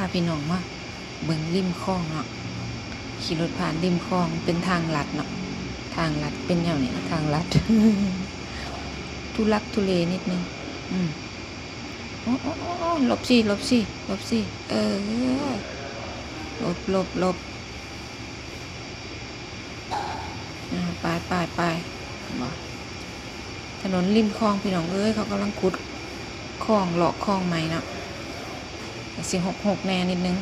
าพี่น้องมาเบิ่งริมคลองเนาะขี่รถผ่านริมคลองเป็นทางลัดเนาะทางลัดเป็นอย่างนี้ทางลัดทุลักทุเลนิดนึง อืมโอ้โอ้โอ้โอ้หลบสิหลบสิหลบสิเออหลบหลบหลบอ่าไปไปไปถนนริมคลองพี่น้องเอ้ยเขากำลังขุดคลองหลอกคลองใหม่เนาะ สิหกหกแน่นิดนึง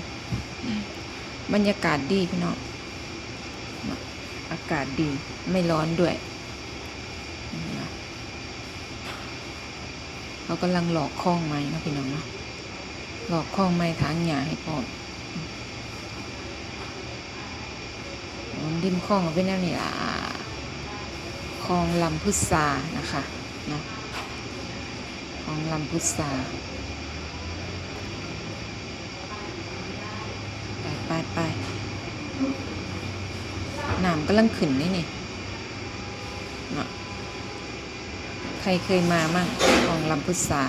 บรรยากาศดีพี่น้องอากาศดีไม่ร้อนด้วย เขากำลังหลอกคล้องไม้นะพี่น้องนะหลอกคล้องไม้ทางหยาให้พร้อมอืมริมคลองเป็นแนวนี้ล่ะคลองลำพุทรานะคะเนาะคลองลำพุทราไปไปไปน้ำกำลังขึ้นนี่นี่เนาะใครเคยมามั่งของลำพุษา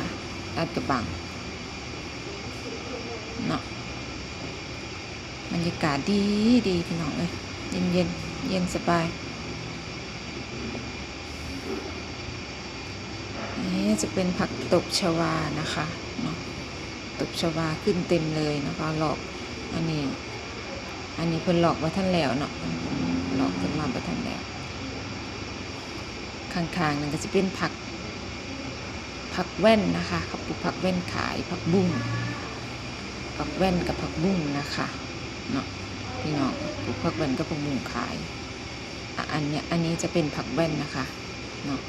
ลาดกระบังเนาะบรรยากาศดีดีพี่น้องเอ้ยเย็นเย็นเย็นสบายนี่จะเป็นผักตบชวานะคะเนาะตบชวาขึ้นเต็มเลยนะคะหลอกอันนี้ อันนี้เพิ่นหลอกว่าท่านแล้วเนาะหลอกขึ้นมาว่าท่านแล้วข้างๆนั่นก็จะเป็นผักผักแว่นนะคะเขาปลูกผักแว่นขายผักบุ้งผักแว่นกับผักบุ้งนะคะเนาะพี่น้องปลูกผักแว่นกับผักบุ้งขายอันเนี้ยอันนี้จะเป็นผักแว่นนะคะเนาะ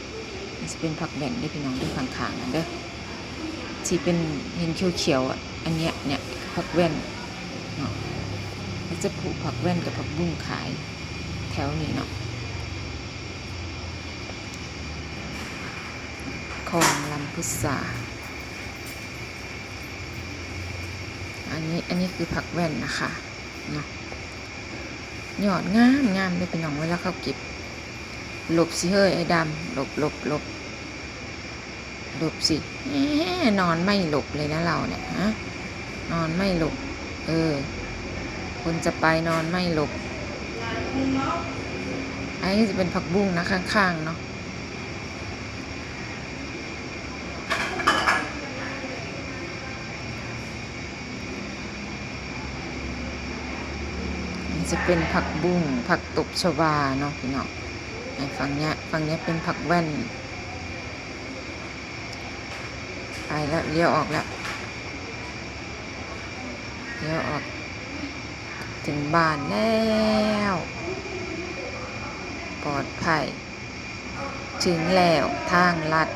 จะเป็นผักแว่นได้พี่น้องดูข้างๆนั่นเด้อที่เป็นเห็นเขียวๆอะอันเนี้ยเนี่ยผักแว่นเนาะ แล้วจะปลูกผักแว่นกับผักบุ้งขายแถวนี้เนาะคลองลำพุษาอันนี้อันนี้คือผักแว่นนะคะเนาะยอดงามงามเลยเป็นน้องเวลาเขาเก็บหลบสิเฮ้ยไอ้ดำหลบหลบหลบหลบสินอนไม่หลบเลยนะเราเนี่ยฮะนอนไม่หลบ เออ คนจะไปนอนไม่หลบ อันนี้จะเป็นผักบุ้งนะข้างๆเนาะจะเป็นผักบุ้งผักตบชวาเนาะพี่น้องไอ้ฝั่งเนี้ยฝั่งเนี้ยเป็นผักแว่นไปแล้วเลี้ยวออกแล้วเลี้ยวออก ถึงบ้านแล้ว ปลอดภัย ถึงแล้วทางลัด